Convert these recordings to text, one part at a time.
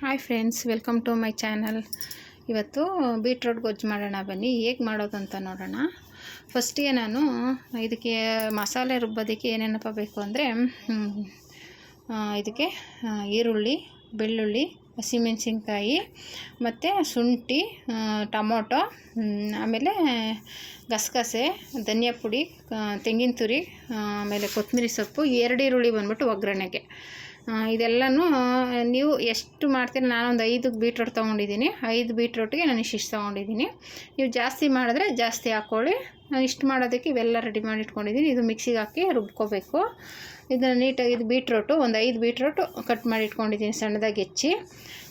Hi friends welcome to my channel ಇವತ್ತು beetroot ಗೊಜ್ಜು ಮಾಡೋಣ ಬನ್ನಿ. ಹೇಗೆ ಮಾಡೋದು ಅಂತ ನೋಡೋಣ ಫಸ್ಟಿಗೆ ನಾನು ಇದಕ್ಕೆ ಮಸಾಲೆ ರುಬ್ಬೋದಕ್ಕೆ ಏನೇನಪ್ಪ ಬೇಕು ಅಂದರೆ ಇದಕ್ಕೆ ಈರುಳ್ಳಿ, ಬೆಳ್ಳುಳ್ಳಿ, ಹಸಿಮೆಣಸಿನ್ಕಾಯಿ, ಮತ್ತು ಶುಂಠಿ ಟೊಮೊಟೊ ಆಮೇಲೆ ಗಸಗಸೆ, ಧನಿಯಾ ಪುಡಿ ತೆಂಗಿನ ತುರಿ ಆಮೇಲೆ ಕೊತ್ತಂಬರಿ ಸೊಪ್ಪು ಎರಡು ಈರುಳ್ಳಿ ಬಂದ್ಬಿಟ್ಟು ಒಗ್ಗರಣೆಗೆ. ಇದೆಲ್ಲನೂ ನೀವು ಎಷ್ಟು ಮಾಡ್ತೀರಿ? ನಾನೊಂದು ಐದು ಬೀಟ್ರೋಟ್ ತೊಗೊಂಡಿದ್ದೀನಿ. ಐದು ಬೀಟ್ರೋಟ್ಗೆ ನಾನು ಇಷ್ಟಿಷ್ಟು ತೊಗೊಂಡಿದ್ದೀನಿ. ನೀವು ಜಾಸ್ತಿ ಮಾಡಿದ್ರೆ ಜಾಸ್ತಿ ಹಾಕ್ಕೊಳ್ಳಿ. ನಾನು ಇಷ್ಟು ಮಾಡೋದಕ್ಕೆ ಇವೆಲ್ಲ ರೆಡಿ ಮಾಡಿ ಇಟ್ಕೊಂಡಿದ್ದೀನಿ ಇದು ಮಿಕ್ಸಿಗೆ ಹಾಕಿ ರುಬ್ಕೋಬೇಕು. ಇದನ್ನು ನೀಟಾಗಿ ಇದು ಬೀಟ್ರೋಟು, ಒಂದು ಐದು ಬೀಟ್ರೋಟು ಕಟ್ ಮಾಡಿ ಇಟ್ಕೊಂಡಿದ್ದೀನಿ ಸಣ್ಣದಾಗಿ ಹೆಚ್ಚಿ.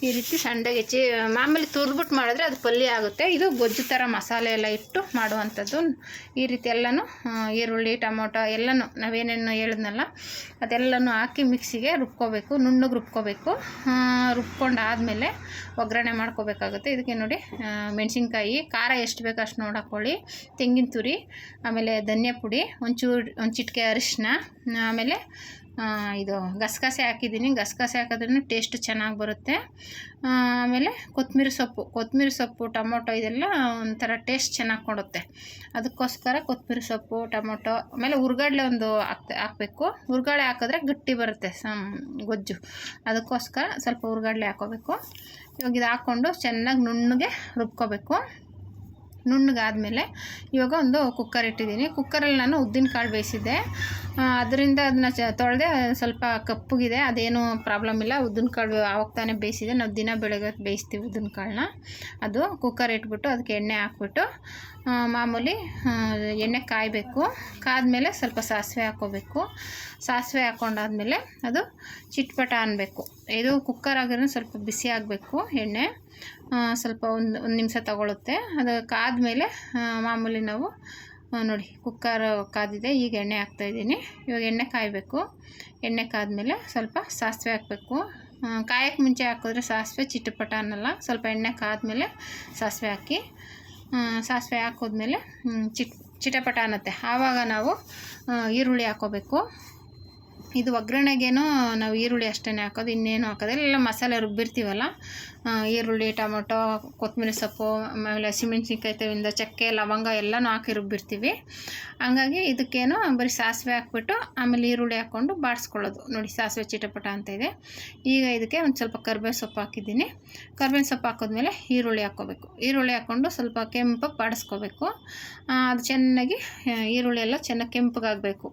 ಈ ರೀತಿ ಸಣ್ಣದಾಗಿ ಹೆಚ್ಚಿ ಮಾಮೂಲಿ ತುರ್ದ್ಬಿಟ್ಟು ಮಾಡಿದ್ರೆ ಅದು ಪಲ್ಯ ಆಗುತ್ತೆ. ಇದು ಗೊಜ್ಜು ಥರ ಮಸಾಲೆ ಎಲ್ಲ ಇಟ್ಟು ಮಾಡುವಂಥದ್ದು. ಈ ರೀತಿ ಎಲ್ಲನೂ ಈರುಳ್ಳಿ, ಟೊಮೊಟೊ ಎಲ್ಲನೂ, ನಾವೇನೇನು ಹೇಳಿದ್ನಲ್ಲ, ಅದೆಲ್ಲನೂ ಹಾಕಿ ಮಿಕ್ಸಿಗೆ ರುಬ್ಕೋಬೇಕು, ನುಣ್ಣಗೆ ರುಬ್ಕೋಬೇಕು. ರುಬ್ಕೊಂಡು ಆದಮೇಲೆ ಒಗ್ಗರಣೆ ಮಾಡ್ಕೋಬೇಕಾಗುತ್ತೆ. ಇದಕ್ಕೆ ನೋಡಿ ಮೆಣಸಿನ್ಕಾಯಿ, ಖಾರ ಎಷ್ಟು ಬೇಕು ಅಷ್ಟು ನೋಡಿ ತೆಂಗಿನ ತುರಿ, ಆಮೇಲೆ ಧನಿಯಾ ಪುಡಿ ಒಂಚೂರು, ಒಂದು ಚಿಟಿಕೆ ಅರಿಶಿನ ಆಮೇಲೆ ಇದು ಗಸಗಸೆ ಹಾಕಿದ್ದೀನಿ. ಗಸಗಸೆ ಹಾಕಿದ್ರೂ ಟೇಸ್ಟ್ ಚೆನ್ನಾಗಿ ಬರುತ್ತೆ. ಆಮೇಲೆ ಕೊತ್ತಂಬರಿ ಸೊಪ್ಪು. ಕೊತ್ತಂಬರಿ ಸೊಪ್ಪು, ಟೊಮೊಟೊ ಇದೆಲ್ಲ ಒಂಥರ ಟೇಸ್ಟ್ ಚೆನ್ನಾಗಿ ಕೊಡುತ್ತೆ. ಅದಕ್ಕೋಸ್ಕರ ಕೊತ್ತಂಬರಿ ಸೊಪ್ಪು, ಟೊಮೊಟೊ, ಆಮೇಲೆ ಹುರ್ಗಡ್ಲೆ ಒಂದು ಹಾಕ್ ಹಾಕಬೇಕು. ಹುರ್ಗಡ್ಲೆ ಹಾಕಿದ್ರೆ ಗಟ್ಟಿ ಬರುತ್ತೆ, ಸಮ್, ಗೊಜ್ಜು. ಅದಕ್ಕೋಸ್ಕರ ಸ್ವಲ್ಪ ಹುರ್ಗಡ್ಲೆ ಹಾಕೋಬೇಕು. ಇವಾಗ ಇದು ಹಾಕ್ಕೊಂಡು ಚೆನ್ನಾಗಿ ನುಣ್ಣಗೆ ರುಬ್ಕೋಬೇಕು. ನುಣ್ಣಗಾದಮೇಲೆ ಇವಾಗ ಒಂದು ಕುಕ್ಕರ್ ಇಟ್ಟಿದ್ದೀನಿ. ಕುಕ್ಕರಲ್ಲಿ ನಾನು ಉದ್ದಿನಕಾಳು ಬೇಯಿಸಿದ್ದೆ. ಅದರಿಂದ ಅದನ್ನ ಚ, ತೊಳೆದೆ ಸ್ವಲ್ಪ ಕಪ್ಪಗಿದೆ. ಅದೇನು ಪ್ರಾಬ್ಲಮ್ ಇಲ್ಲ. ಉದ್ದಿನಕಾಳು ಆವಾಗ ತಾನೇ ಬೇಯಿಸಿದೆ ನಾವು ದಿನ ಬೆಳಗ್ಗೆ ಬೇಯಿಸ್ತೀವಿ ಉದ್ದಿನಕಾಳನ್ನ ಅದು ಕುಕ್ಕರ್ ಇಟ್ಬಿಟ್ಟು ಅದಕ್ಕೆ ಎಣ್ಣೆ ಹಾಕ್ಬಿಟ್ಟು ಮಾಮೂಲಿ ಎಣ್ಣೆ ಕಾಯಬೇಕು. ಕಾದಮೇಲೆ ಸ್ವಲ್ಪ ಸಾಸಿವೆ ಹಾಕೋಬೇಕು. ಸಾಸಿವೆ ಹಾಕ್ಕೊಂಡಾದ್ಮೇಲೆ ಅದು ಚಿಟ್ಪಟ ಅನ್ನಬೇಕು ಇದು ಕುಕ್ಕರ್ ಆಗಿರೋ ಸ್ವಲ್ಪ ಬಿಸಿ ಆಗಬೇಕು ಎಣ್ಣೆ. ಸ್ವಲ್ಪ ಒಂದು ಒಂದು ನಿಮಿಷ ತಗೊಳುತ್ತೆ. ಅದು ಕಾದ್ಮೇಲೆ ಮಾಮೂಲಿ ನಾವು ನೋಡಿ ಕುಕ್ಕರ್ ಕಾದಿದೆ, ಈಗ ಎಣ್ಣೆ ಹಾಕ್ತಾಯಿದ್ದೀನಿ ಇವಾಗ ಎಣ್ಣೆ ಕಾಯಬೇಕು. ಎಣ್ಣೆ ಕಾದ್ಮೇಲೆ ಸ್ವಲ್ಪ ಸಾಸಿವೆ ಹಾಕಬೇಕು. ಕಾಯಕ್ಕೆ ಮುಂಚೆ ಹಾಕಿದ್ರೆ ಸಾಸಿವೆ ಚಿಟಪಟ ಅನ್ನಲ್ಲ, ಸ್ವಲ್ಪ ಎಣ್ಣೆ ಕಾದ್ಮೇಲೆ ಸಾಸಿವೆ ಹಾಕಿ ಸಾಸಿವೆ ಹಾಕೋದ್ಮೇಲೆ ಚಿಟ್ ಚಿಟಪಟ ಅನ್ನತ್ತೆ. ಆವಾಗ ನಾವು ಈರುಳ್ಳಿ ಹಾಕೋಬೇಕು. ಇದು ಒಗ್ಗರಣೆಗೇನೋ ನಾವು ಈರುಳ್ಳಿ ಅಷ್ಟೇ ಹಾಕೋದು, ಇನ್ನೇನು ಹಾಕೋದಿಲ್ಲ ಎಲ್ಲ ಮಸಾಲೆ ರುಬ್ಬಿರ್ತೀವಲ್ಲ ಈರುಳ್ಳಿ, ಟೊಮೊಟೊ, ಕೊತ್ತಂಬರಿ ಸೊಪ್ಪು, ಆಮೇಲೆ ಹಸಿಮೆಣ್ಸಿನ್ಕಾಯಿ ತವಿಂದ ಚಕ್ಕೆ, ಲವಂಗ ಎಲ್ಲನೂ ಹಾಕಿ ರುಬ್ಬಿರ್ತೀವಿ. ಹಂಗಾಗಿ ಇದಕ್ಕೇನು ಬರೀ ಸಾಸಿವೆ ಹಾಕ್ಬಿಟ್ಟು, ಆಮೇಲೆ ಈರುಳ್ಳಿ ಹಾಕ್ಕೊಂಡು ಬಾಡಿಸ್ಕೊಳ್ಳೋದು ನೋಡಿ, ಸಾಸಿವೆ ಚಿಟಪಟ ಅಂತ ಇದೆ. ಈಗ ಇದಕ್ಕೆ ಒಂದು ಸ್ವಲ್ಪ ಕರ್ಬೇವು ಸೊಪ್ಪು ಹಾಕಿದ್ದೀನಿ. ಕರ್ಬೇವಿನ ಸೊಪ್ಪು ಹಾಕಿದ್ಮೇಲೆ ಈರುಳ್ಳಿ ಹಾಕ್ಕೋಬೇಕು. ಈರುಳ್ಳಿ ಹಾಕ್ಕೊಂಡು ಸ್ವಲ್ಪ ಕೆಂಪಾಗಿ ಬಾಡಿಸ್ಕೋಬೇಕು. ಅದು ಚೆನ್ನಾಗಿ ಈರುಳ್ಳಿ ಎಲ್ಲ ಚೆನ್ನಾಗಿ ಕೆಂಪಗಾಗಬೇಕು.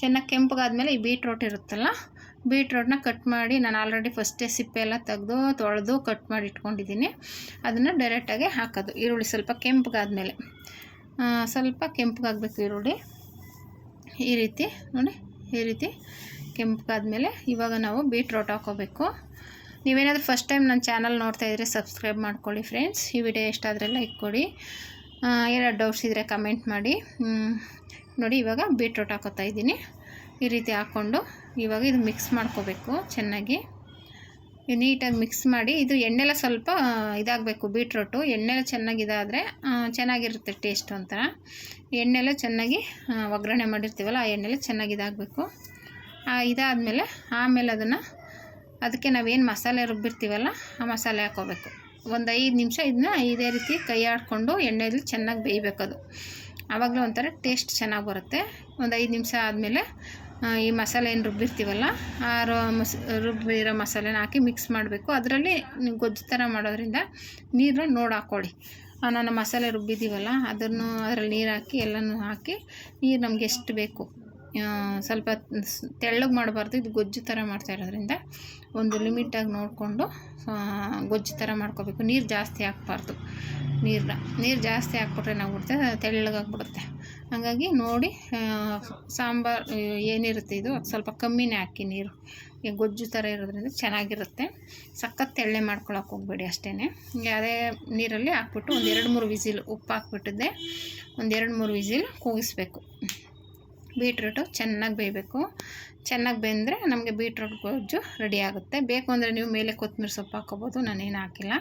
ಚೆನ್ನಾಗಿ ಕೆಂಪಗಾದ್ಮೇಲೆ ಈ ಬೀಟ್ರೋಟ್ ಇರುತ್ತಲ್ಲ, ಬೀಟ್ರೋಟ್ನ ಕಟ್ ಮಾಡಿ ನಾನು ಆಲ್ರೆಡಿ ಫಸ್ಟೇ ಸಿಪ್ಪೆ ಎಲ್ಲ ತೆಗೆದು, ತೊಳೆದು ಕಟ್ ಮಾಡಿ ಇಟ್ಕೊಂಡಿದ್ದೀನಿ. ಅದನ್ನು ಡೈರೆಕ್ಟಾಗಿ ಹಾಕೋದು. ಈರುಳ್ಳಿ ಸ್ವಲ್ಪ ಕೆಂಪಗಾದ್ಮೇಲೆ. ಸ್ವಲ್ಪ ಕೆಂಪಗಾಗಬೇಕು ಈರುಳ್ಳಿ. ಈ ರೀತಿ, ನೋಡಿ, ಈ ರೀತಿ ಕೆಂಪಗಾದ್ಮೇಲೆ ಇವಾಗ ನಾವು ಬೀಟ್ರೋಟ್ ಹಾಕೋಬೇಕು. ನೀವೇನಾದರೂ ಫಸ್ಟ್ ಟೈಮ್ ನನ್ನ ಚಾನಲ್ ನೋಡ್ತಾ ಇದ್ದರೆ ಸಬ್ಸ್ಕ್ರೈಬ್ ಮಾಡ್ಕೊಳ್ಳಿ ಫ್ರೆಂಡ್ಸ್ ಈ ವಿಡಿಯೋ ಎಷ್ಟಾದರೆ ಲೈಕ್ ಕೊಡಿ. ಏನಾದ್ರು ಡೌಟ್ಸ್ ಇದ್ದರೆ ಕಮೆಂಟ್ ಮಾಡಿ. ನೋಡಿ, ಇವಾಗ ಬೀಟ್ರೋಟ್ ಹಾಕೋತಾ ಇದ್ದೀನಿ. ಈ ರೀತಿ ಹಾಕ್ಕೊಂಡು ಇವಾಗ ಇದು ಮಿಕ್ಸ್ ಮಾಡ್ಕೋಬೇಕು ಚೆನ್ನಾಗಿ. ನೀಟಾಗಿ ಮಿಕ್ಸ್ ಮಾಡಿ, ಇದು ಎಣ್ಣೆಲ್ಲ ಸ್ವಲ್ಪ ಇದಾಗಬೇಕು ಬೀಟ್ರೋಟು ಎಣ್ಣೆಲ್ಲ ಚೆನ್ನಾಗಿ ಇದಾದರೆ ಚೆನ್ನಾಗಿರುತ್ತೆ ಟೇಸ್ಟ್ ಒಂಥರ. ಎಣ್ಣೆಲ್ಲ ಚೆನ್ನಾಗಿ ಒಗ್ಗರಣೆ ಮಾಡಿರ್ತೀವಲ್ಲ, ಆ ಎಣ್ಣೆಲ್ಲ ಚೆನ್ನಾಗಿ ಇದಾಗಬೇಕು. ಇದಾದಮೇಲೆ ಆಮೇಲೆ ಅದನ್ನು ಅದಕ್ಕೆ ನಾವೇನು ಮಸಾಲೆ ರುಬ್ಬಿರ್ತೀವಲ್ಲ, ಆ ಮಸಾಲೆ ಹಾಕೋಬೇಕು. ಒಂದು ಐದು ನಿಮಿಷ ಇದನ್ನ ಇದೇ ರೀತಿ ಕೈ ಆಡಿಕೊಂಡು ಎಣ್ಣೆಯಲ್ಲಿ ಚೆನ್ನಾಗಿ ಬೇಯಬೇಕು ಅದು ಆವಾಗಲೂ ಒಂಥರ ಟೇಸ್ಟ್ ಚೆನ್ನಾಗಿ ಬರುತ್ತೆ. ಒಂದು ಐದು ನಿಮಿಷ ಆದಮೇಲೆ ಈ ಮಸಾಲೆ ಏನು ರುಬ್ಬಿರ್ತೀವಲ್ಲ, ಆ ಮಸ, ರುಬ್ಬಿರೋ ಮಸಾಲೆನ ಹಾಕಿ ಮಿಕ್ಸ್ ಮಾಡಬೇಕು. ಅದರಲ್ಲಿ ನೀವು ಗೊಜ್ಜು ಥರ ಮಾಡೋದ್ರಿಂದ ನೀರನ್ನ ನೋಡಿ ಹಾಕ್ಕೊಳ್ಳಿ ನಾನು ಮಸಾಲೆ ರುಬ್ಬಿದ್ದೀವಲ್ಲ, ಅದನ್ನು ಅದರಲ್ಲಿ ನೀರು ಹಾಕಿ ಎಲ್ಲನೂ ಹಾಕಿ, ನೀರು ನಮಗೆ ಎಷ್ಟು ಬೇಕು. ಸ್ವಲ್ಪ ತೆಳ್ಳಗೆ ಮಾಡಬಾರ್ದು. ಇದು ಗೊಜ್ಜು ಥರ ಮಾಡ್ತಾ ಇರೋದ್ರಿಂದ ಒಂದು ಲಿಮಿಟಾಗಿ ನೋಡಿಕೊಂಡು ಗೊಜ್ಜು ಥರ ಮಾಡ್ಕೋಬೇಕು. ನೀರು ಜಾಸ್ತಿ ಹಾಕ್ಬಾರ್ದು. ನೀರನ್ನ ನೀರು ಜಾಸ್ತಿ ಹಾಕ್ಬಿಟ್ರೆ ಏನಾಗ್ಬಿಡುತ್ತೆ? ತೆಳ್ಳಗಾಗ್ಬಿಡುತ್ತೆ ಹಾಗಾಗಿ ನೋಡಿ ಸಾಂಬಾರ್ ಏನಿರುತ್ತೆ ಇದು? ಸ್ವಲ್ಪ ಕಮ್ಮಿನೇ ಹಾಕಿ ನೀರು. ಗೊಜ್ಜು ಥರ ಇರೋದ್ರಿಂದ ಚೆನ್ನಾಗಿರುತ್ತೆ. ಸಖತ್ ತೆಳ್ಳೆ ಮಾಡ್ಕೊಳಕ್ಕೆ ಹೋಗ್ಬೇಡಿ ಅಷ್ಟೇ ಅದೇ ನೀರಲ್ಲಿ ಹಾಕ್ಬಿಟ್ಟು ಒಂದು ಎರಡು ಮೂರು ವಿಸಿಲ್ ಉಪ್ಪು ಹಾಕ್ಬಿಟ್ಟಿದ್ದೆ. ಒಂದು ಎರಡು ಮೂರು ವಿಸಿಲ್ ಕೂಗಿಸ್ಬೇಕು ಬೀಟ್ರೂಟು ಚೆನ್ನಾಗಿ ಬೇಯಬೇಕು. ಚೆನ್ನಾಗಿ ಬೆಂದರೆ ನಮಗೆ ಬೀಟ್ರೂಟ್ ಗೊಜ್ಜು ರೆಡಿ ಆಗುತ್ತೆ. ಬೇಕು ಅಂದರೆ ನೀವು ಮೇಲೆ ಕೊತ್ತಂಬರಿ ಸೊಪ್ಪು ಹಾಕ್ಕೋಬೋದು, ನಾನೇನು ಹಾಕಿಲ್ಲ.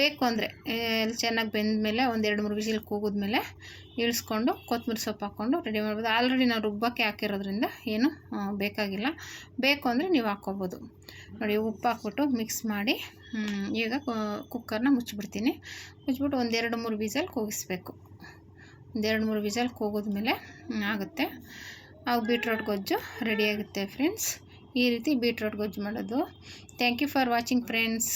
ಬೇಕು ಅಂದರೆ ಚೆನ್ನಾಗಿ ಬೆಂದಮೇಲೆ ಒಂದು ಎರಡು ಮೂರು ವಿಸಿಲ್ ಕೂಗಿದ್ಮೇಲೆ ಇಳಿಸ್ಕೊಂಡು ಕೊತ್ತಂಬರಿ ಸೊಪ್ಪು ಹಾಕ್ಕೊಂಡು ರೆಡಿ ಮಾಡ್ಬೋದು. ಆಲ್ರೆಡಿ ನಾವು ರುಬ್ಬಕ್ಕೆ ಹಾಕಿರೋದ್ರಿಂದ ಏನು ಬೇಕಾಗಿಲ್ಲ. ಬೇಕು ಅಂದರೆ ನೀವು ಹಾಕ್ಕೋಬೋದು. ನೋಡಿ, ಉಪ್ಪು ಹಾಕ್ಬಿಟ್ಟು ಮಿಕ್ಸ್ ಮಾಡಿ ಈಗ ಕುಕ್ಕರ್ನ ಮುಚ್ಚಿಬಿಡ್ತೀನಿ. ಮುಚ್ಚಿಬಿಟ್ಟು ಒಂದೆರಡು ಮೂರು ವಿಸಲ್ ಕೂಗಿಸ್ಬೇಕು. ಒಂದೆರಡು ಮೂರು ವಿಸಲ್ ಕೂಗಿದ್ಮೇಲೆ ಆಗುತ್ತೆ. ಆಗ ಬೀಟ್ರೋಟ್ ಗೊಜ್ಜು ರೆಡಿಯಾಗುತ್ತೆ ಫ್ರೆಂಡ್ಸ್ ಈ ರೀತಿ ಬೀಟ್ರೋಟ್ ಗೊಜ್ಜು ಮಾಡೋದು. Thank you for watching friends